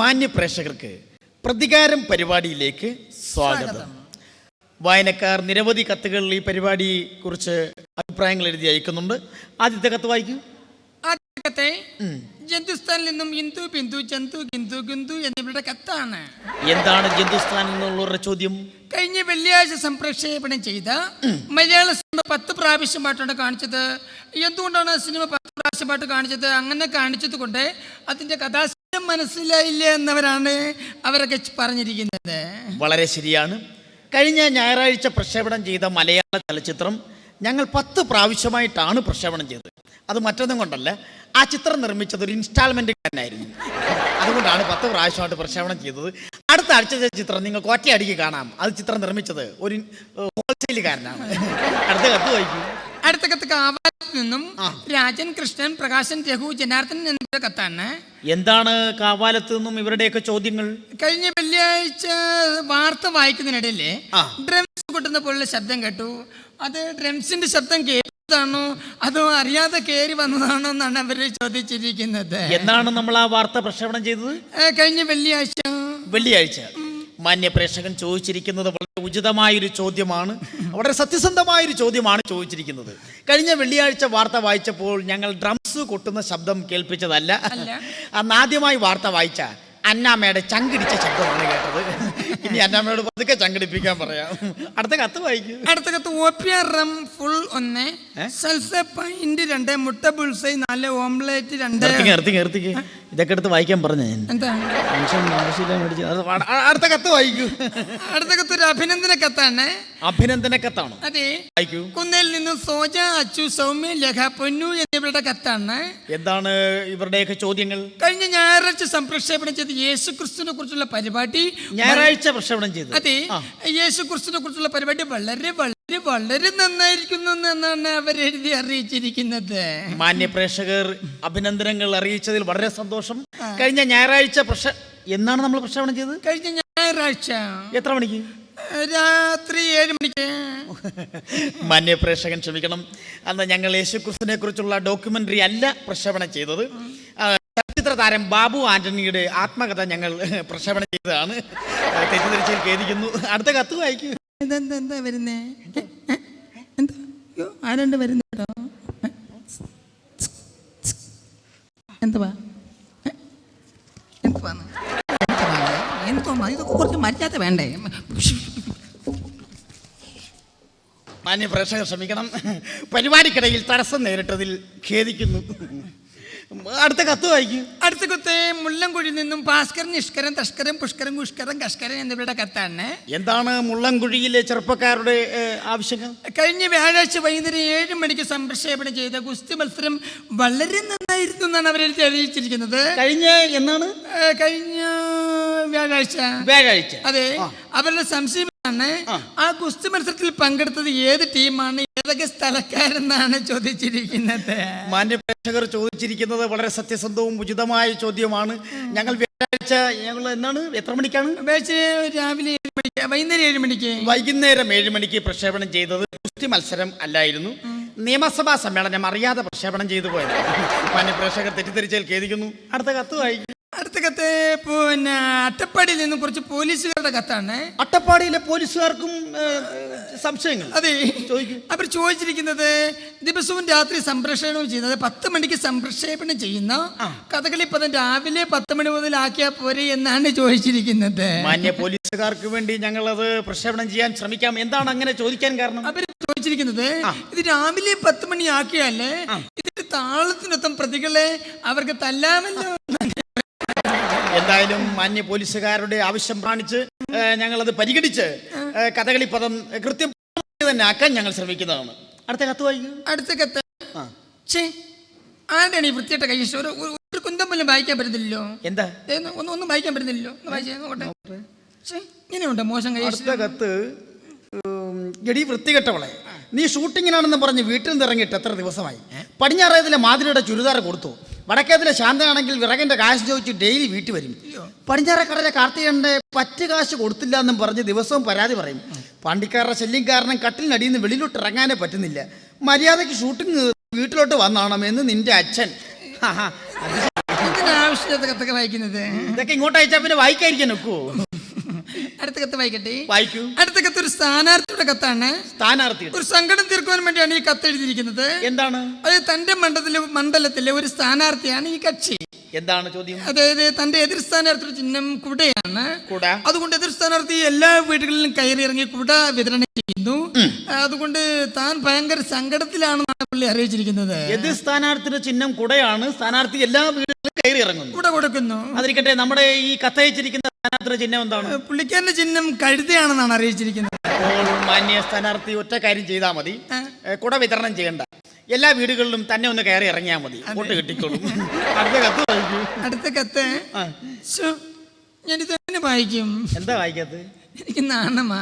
മാന്യ പ്രേക്ഷകർക്ക് പ്രതികാരം പരിപാടിയിലേക്ക് സ്വാഗതം. വായനക്കാർ നിരവധി കത്തുകൾ ഈ പരിപാടിയെ കുറിച്ച് അഭിപ്രായങ്ങൾ എഴുതി അയക്കുന്നുണ്ട്. ആദ്യത്തെ കത്ത് വായിക്കൂ. ആദ്യത്തെ ജന്തുസ്ഥാനിൽ നിന്നും ഹിന്ദു ബിന്ദു ജന്തു ഗിന്ദു ഗിന്ദു എന്നിവരുടെ കത്താണ്. എന്താണ് ജന്തുസ്ഥാനിൽ നിന്നുള്ളവരുടെ ചോദ്യം? കഴിഞ്ഞ വെള്ളിയാഴ്ച സംപ്രക്ഷേപണം ചെയ്ത മലയാള സിനിമ പത്ത് പ്രാവശ്യമായിട്ടാണ് കാണിച്ചത്. എന്തുകൊണ്ടാണ് സിനിമ പത്ത് പ്രാവശ്യമായിട്ട് കാണിച്ചത്? അങ്ങനെ കാണിച്ചത് കൊണ്ട് അതിന്റെ കഥാശയം മനസ്സിലായില്ല എന്നവരാണ് അവരൊക്കെ പറഞ്ഞിരിക്കുന്നത്. വളരെ ശരിയാണ്. കഴിഞ്ഞ ഞായറാഴ്ച പ്രക്ഷേപണം ചെയ്ത മലയാള ചലച്ചിത്രം ഞങ്ങൾ പത്ത് പ്രാവശ്യമായിട്ടാണ് പ്രക്ഷേപണം ചെയ്തത്. അത് മറ്റൊന്നും കൊണ്ടല്ല ആ ചിത്രം നിർമ്മിച്ചത് ഒരു ഇൻസ്റ്റാൾമെന്റുകാരനായിരുന്നു അതുകൊണ്ടാണ് പത്ത് പ്രാവശ്യമായിട്ട് പ്രക്ഷേപണം ചെയ്തത്. അടുത്ത ആഴ്ചത്തെ ചിത്രം നിങ്ങൾക്ക് ഒറ്റയടിക്ക് കാണാം. അത് ചിത്രം നിർമ്മിച്ചത് ഒരു ഹോൾസെയിൽ ഹോൾസെയിലുകാരനാണ് അടുത്ത കത്ത് വായിക്കും. അടുത്ത കത്ത് കാവാലത്ത് നിന്നും രാജൻ കൃഷ്ണൻ പ്രകാശൻ രഘു ജനാർദ്ദൻ എന്നിവരുടെ കത്താണ് എന്താണ് കാവാലത്ത് നിന്നും ഇവരുടെയൊക്കെ ചോദ്യങ്ങൾ? കഴിഞ്ഞ വെള്ളിയാഴ്ച വാർത്ത വായിക്കുന്നതിനിടയിൽ ഡ്രംസ് കൊട്ടുന്ന പോലുള്ള ശബ്ദം കേട്ടു. അത് ഡ്രംസിന്റെ ശബ്ദം കേട്ടതാണോ? അതോ അറിയാതെ കയറി വന്നതാണോ എന്നാണ് അവർ ചോദിച്ചിരിക്കുന്നത്. എന്നാണ് നമ്മൾ ആ വാർത്ത പ്രക്ഷേപണം ചെയ്തത്? കഴിഞ്ഞ വെള്ളിയാഴ്ച. വെള്ളിയാഴ്ച. മാന്യ പ്രേക്ഷകൻ ചോദിച്ചിരിക്കുന്നത് വളരെ ഉചിതമായൊരു ചോദ്യമാണ്. വളരെ സത്യസന്ധമായൊരു ചോദ്യമാണ് ചോദിച്ചിരിക്കുന്നത്. കഴിഞ്ഞ വെള്ളിയാഴ്ച വാർത്ത വായിച്ചപ്പോൾ ഞങ്ങൾ ഡ്രംസ് കൊട്ടുന്ന ശബ്ദം കേൾപ്പിച്ചതല്ല. അല്ല. അന്ന് ആദ്യമായി വാർത്ത വായിച്ച അന്നാമ്മയുടെ ചങ്കിടിച്ച ശബ്ദമാണ് കേട്ടത്. ഇനി അന്നാമ്മയോട് പതുക്കെ ചങ്കിടിപ്പിക്കാൻ പറയാം. അടുത്ത കത്ത് വായിക്കും. അടുത്ത കത്ത് ആർ റം ഫുൾ ഒന്ന് സൽസ പൈന്റ് രണ്ട് മുട്ട പുൾസൈ നാല് ഓംലേറ്റ് രണ്ട്. നിർത്തി നിർത്തിക്ക് നിർത്തിക്ക്. ഇതൊക്കെ എടുത്ത് വായിക്കാൻ പറഞ്ഞു ഞാൻ. എന്താണ് മനുഷ്യൻ ആവശ്യമില്ല മേടിച്ച് അത് വാ- ആ- അടുത്ത കത്ത് വായിക്കൂ. അടുത്ത കത്ത് ഒരു അഭിനന്ദന കത്താണ്. അഭിനന്ദന കത്താണോ? അതെ. വായിക്കൂ. കുന്നിൽ നിന്ന് സോജ അച്ചു സൗമ്യ ലേഖ പൊന്നു എന്നിവരുടെ കത്താണ്. എന്താണ് ഇവരുടെയൊക്കെ ചോദ്യങ്ങൾ? കഴിഞ്ഞ ഞായറാഴ്ച സംപ്രക്ഷേപണം ചെയ്ത യേശു ക്രിസ്തുവിനെ കുറിച്ചുള്ള പരിപാടി ഞായറാഴ്ച പ്രക്ഷേപണം ചെയ്തു അതെ. ആ. യേശു ക്രിസ്തുവിനെ കുറിച്ചുള്ള പരിപാടി വളരെ വളരെ വളരെ നന്നായിരിക്കുന്നു എന്നാണ് അവരെഴുതി അറിയിച്ചിരിക്കുന്നത്. മാന്യ പ്രേക്ഷകർ അഭിനന്ദനങ്ങൾ അറിയിച്ചതിൽ വളരെ സന്തോഷം. കഴിഞ്ഞ ഞായറാഴ്ച പ്രക്ഷ എന്നാണ് നമ്മൾ പ്രക്ഷേപണം ചെയ്തത്? കഴിഞ്ഞ ഞായറാഴ്ച. എത്ര മണിക്ക്? രാത്രി ഏഴ് മണിക്ക്. മാന്യ പ്രേക്ഷകൻ ക്ഷമിക്കണം. അന്ന് ഞങ്ങൾ യേശുക്രിസ്തുവിനെ കുറിച്ചുള്ള ഡോക്യുമെന്ററി അല്ല പ്രക്ഷേപണം ചെയ്തത്. ചലച്ചിത്ര താരം ബാബു ആന്റണിയുടെ ആത്മകഥ ഞങ്ങൾ പ്രക്ഷേപണം ചെയ്തതാണ്. തെറ്റിദ്ധരിച്ചതിൽ ഖേദിക്കുന്നു. അടുത്ത കത്ത് വായിക്കൂ. ഇതെന്താ എന്താ വരുന്നേ? എന്താ? അയ്യോ ആരണ്ട് വരുന്ന കേട്ടോ എന്തുവാ? എന്തോ ഇതൊക്കെ കുറച്ച് മര്യാദ വേണ്ടേ? മാന്യ പ്രേക്ഷകർ ശ്രമിക്കണം. പരിപാടിക്കിടയിൽ തടസ്സം നേരിട്ടതിൽ ഖേദിക്കുന്നു. അടുത്ത കത്ത് വായിക്കും. അടുത്ത കത്ത് മുള്ളംകുഴിയിൽ നിന്നും ഭാസ്കരൻ നിഷ്കരൻ തഷ്കരൻ പുഷ്കരൻ പുഷ്കരൻ കഷ്കരൻ എന്നിവരുടെ കത്താണ്. എന്താണ് മുള്ളൻകുഴിയിലെ ചെറുപ്പക്കാരുടെ ആവശ്യങ്ങൾ? കഴിഞ്ഞ വ്യാഴാഴ്ച വൈകുന്നേരം ഏഴ് മണിക്ക് സംപ്രക്ഷേപണം ചെയ്ത ഗുസ്തി മത്സരം വളരെ നന്നായിരുന്നു എന്നാണ് അവർ അറിയിച്ചിരിക്കുന്നത് കഴിഞ്ഞ എന്നാണ്? കഴിഞ്ഞ വ്യാഴാഴ്ച. വ്യാഴാഴ്ച. അതെ. അവരുടെ സംശയമാണ് ആ. ഗുസ്തി മത്സരത്തിൽ പങ്കെടുത്തത് ഏത് ടീമാണ്? ഏതൊക്കെ സ്ഥലക്കാരെന്നാണ് ചോദിച്ചിരിക്കുന്നത്? മാന്യ പ്രേക്ഷകർ ചോദിച്ചിരിക്കുന്നത് വളരെ സത്യസന്ധവും ഉചിതമായ ചോദ്യമാണ്. ഞങ്ങൾ വ്യാഴാഴ്ച ഞങ്ങൾ എന്നാണ്? എത്ര മണിക്കാണ്? രാവിലെ ഏഴ് മണിക്ക് വൈകുന്നേരം ഏഴ് മണിക്ക്. വൈകുന്നേരം ഏഴ് മണിക്ക് പ്രക്ഷേപണം ചെയ്തത് ഗുസ്തി മത്സരം അല്ലായിരുന്നു. നിയമസഭാ സമ്മേളനം അറിയാതെ പ്രക്ഷേപണം ചെയ്തു പോയത്. മാന്യ പ്രേക്ഷകർ തെറ്റിദ്ധരിച്ചാൽ ഖേദിക്കുന്നു. അടുത്ത കത്ത് വായിക്കും. അടുത്ത കത്ത് പിന്നെ അട്ടപ്പാടിയിൽ നിന്ന് കുറച്ച് പോലീസുകാരുടെ കത്താണ്. അട്ടപ്പാടിയിലെ പോലീസുകാർക്കും സംശയങ്ങൾ. അതെ. അവർ ചോദിച്ചിരിക്കുന്നത് ദിവസവും രാത്രി സംപ്രേഷണം ചെയ്യുന്നത് പത്ത് മണിക്ക് സംപ്രക്ഷേപണം ചെയ്യുന്ന കഥകളി പദം രാവിലെ പത്ത് മണി മുതൽ ആക്കിയാൽ പോരെ എന്നാണ് ചോദിച്ചിരിക്കുന്നത്. മാന്യ പോലീസുകാർക്ക് വേണ്ടി ഞങ്ങൾ അത് പ്രക്ഷേപണം ചെയ്യാൻ ശ്രമിക്കാം എന്താണ് അങ്ങനെ ചോദിക്കാൻ കാരണം? അവർ ചോദിച്ചിരിക്കുന്നത് ഇത് രാവിലെ പത്ത് മണി ആക്കിയാൽ ഇതിന്റെ താളത്തിനൊത്തം പ്രതികളെ അവർക്ക് തല്ലാമല്ലോ. എന്തായാലും മാന്യ പോലീസുകാരുടെ ആവശ്യം കാണിച്ച് ഞങ്ങൾ ഞങ്ങളത് പരിഗണിച്ച് കഥകളി പദം കൃത്യം തന്നെ ആക്കാൻ ഞങ്ങൾ ശ്രമിക്കുന്നതാണ്. അടുത്ത കത്ത് വായിക്കൂ. അടുത്ത കത്ത്. ആരുടെയാണ് ഈ വൃത്തിയായിട്ട കൈ? ഒരു കുന്തം പോലും വായിക്കാൻ പറ്റത്തില്ലല്ലോ. എന്താ? ഒന്ന് ഒന്നും വായിക്കാൻ പറ്റുന്നില്ലല്ലോ ഇങ്ങനെയുണ്ട് മോശം കൈ? അടുത്ത കത്ത് എടി വൃത്തികെട്ടവളെ നീ ഷൂട്ടിങ്ങിനാണെന്ന് പറഞ്ഞ് വീട്ടിൽ നിന്ന് ഇറങ്ങിയിട്ട് എത്ര ദിവസമായി? പടിഞ്ഞാറേതിലെ മാതിരിയുടെ ചുരിദാർ കൊടുത്തു. വടക്കേതിലെ ശാന്തനാണെങ്കിൽ വിറകിന്റെ കാശ് ചോദിച്ച് ഡെയിലി വീട്ടിൽ വരും. പടിഞ്ഞാറക്കടലെ കാർത്തികന്റെ പറ്റ് കാശ് കൊടുത്തില്ല എന്നും പറഞ്ഞ് ദിവസവും പരാതി പറയും. പണ്ടിക്കാരുടെ ശല്യം കാരണം കട്ടിലിനടിയിൽ നിന്ന് വെളിയിലോട്ട് ഇറങ്ങാനേ പറ്റുന്നില്ല. മര്യാദയ്ക്ക് ഷൂട്ടിങ് വീട്ടിലോട്ട് വന്നാണമെന്ന് നിന്റെ അച്ഛൻ. കത്തൊക്കെ വായിക്കുന്നത്? ഇതൊക്കെ ഇങ്ങോട്ട് അയച്ചാൽ പിന്നെ വായിക്കായിരിക്കാൻ ഒക്കുവോ? അടുത്ത കത്ത് വായിക്കട്ടെ? വായിക്കൂ. അടുത്ത കത്ത് ഒരു സ്ഥാനാർത്ഥിയുടെ കത്താണ്. സ്ഥാനാർത്ഥി. ഒരു സങ്കടം തീർക്കുവാൻ വേണ്ടിയാണ് ഈ കത്ത് എഴുതിയിരിക്കുന്നത്. എന്താണ്? അത് തന്റെ മണ്ഡലത്തിലെ മണ്ഡലത്തിലെ ഒരു സ്ഥാനാർത്ഥിയാണ് ഈ കക്ഷി. എന്താണ് ചോദ്യം? അതായത് തന്റെ എതിർ സ്ഥാനാർത്ഥിയുടെ ചിഹ്നം കുടയാണ്. കുട. അതുകൊണ്ട് എതിർ സ്ഥാനാർത്ഥി എല്ലാ വീടുകളിലും കയറി ഇറങ്ങി കുട വിതരണം ചെയ്യുന്നു. അതുകൊണ്ട് താൻ ഭയങ്കര സങ്കടത്തിലാണെന്നാണ് പുള്ളി അറിയിച്ചിരിക്കുന്നത്. എതിർ സ്ഥാനാർത്ഥിയുടെ ചിഹ്നം കുടയാണ് സ്ഥാനാർത്ഥി എല്ലാ വീടുകളിലും കയറി ഇറങ്ങുന്നു കുട കൊടുക്കുന്നു. അതിരിക്കട്ടെ നമ്മുടെ ഈ കത്തയച്ചിരിക്കുന്ന സ്ഥാനാർത്ഥിയുടെ ചിഹ്നം എന്താണ്? പുള്ളിക്കാരന്റെ ചിഹ്നം കഴുതയാണെന്നാണ് അറിയിച്ചിരിക്കുന്നത്. അപ്പോൾ മാന്യ സ്ഥാനാർത്ഥി ഒറ്റ കാര്യം ചെയ്താൽ മതി. കുട വിതരണം ചെയ്യണ്ട. എല്ലാ വീടുകളിലും തന്നെ ഒന്ന് കയറി ഇറങ്ങിയാൽ മതി. വോട്ട് കിട്ടിക്കോളും. അടുത്ത കത്ത് വായിക്കൂ. അടുത്ത കത്ത്. ശ്ശോ, ഞാനിത് തന്നെ വായിക്കും? എന്താ വായിക്കാത്തത്? എനിക്ക് നാണമാ.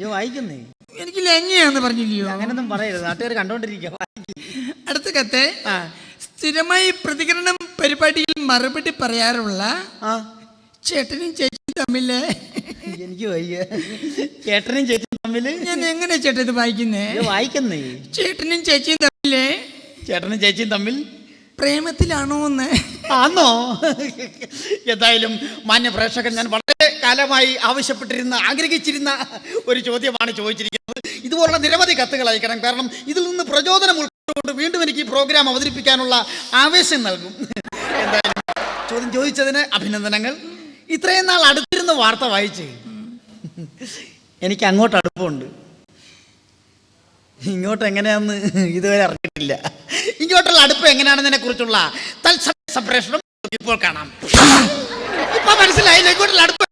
അയ്യോ വായിക്കുന്നേ. എനിക്ക് ലങ്ങയാന്ന് പറഞ്ഞില്ലയോ? അങ്ങനൊന്നും പറയരുത്. നാട്ടുകാർ കണ്ടോണ്ടിരിക്കുക അടുത്ത കത്ത്. സ്ഥിരമായി പ്രതികരണം പരിപാടിയിൽ മറുപടി പറയാറുള്ള ചേട്ടനും ചേച്ചിയും തമ്മിൽ. എനിക്ക് വയ്യ. ചേട്ടനും ചേച്ചിയും തമ്മിൽ. ഞാൻ എങ്ങനെ ചേട്ടൻ ഇത് വായിക്കുന്നേ? വായിക്കുന്നേ. ചേട്ടനും ചേച്ചിയും തമ്മിൽ. ചേട്ടനും ചേച്ചിയും തമ്മിൽ. പ്രേമത്തിലാണോ എന്ന് ആന്നോ? എന്തായാലും മാന്യ പ്രേക്ഷകൻ ഞാൻ വളരെ കാലമായി ആവശ്യപ്പെട്ടിരുന്ന ആഗ്രഹിച്ചിരുന്ന ഒരു ചോദ്യമാണ് ചോദിച്ചിരിക്കുന്നത്. ഇതുപോലുള്ള നിരവധി കത്തുകൾ അയക്കണം. കാരണം ഇതിൽ നിന്ന് പ്രചോദനം ഉൾക്കൊണ്ട് വീണ്ടും എനിക്ക് ഈ പ്രോഗ്രാം അവതരിപ്പിക്കാനുള്ള ആവേശം നൽകും. എന്തായാലും ചോദ്യം ചോദിച്ചതിന് അഭിനന്ദനങ്ങൾ. ഇത്രയും നാൾ അടുത്തിരുന്ന വാർത്ത വായിച്ച് എനിക്ക് അങ്ങോട്ട് അടുപ്പമുണ്ട്. ഇങ്ങോട്ട് എങ്ങനെയാന്ന് ഇതുവരെ അറിഞ്ഞിട്ടില്ല. ഇങ്ങോട്ടുള്ള അടുപ്പ് എങ്ങനെയാണെന്നതിനെ കുറിച്ചുള്ള തത്സമയ സംപ്രേഷണം ഇപ്പോൾ കാണാം. ഇപ്പൊ മനസ്സിലായില്ല? ഇങ്ങോട്ടുള്ള അടുപ്പം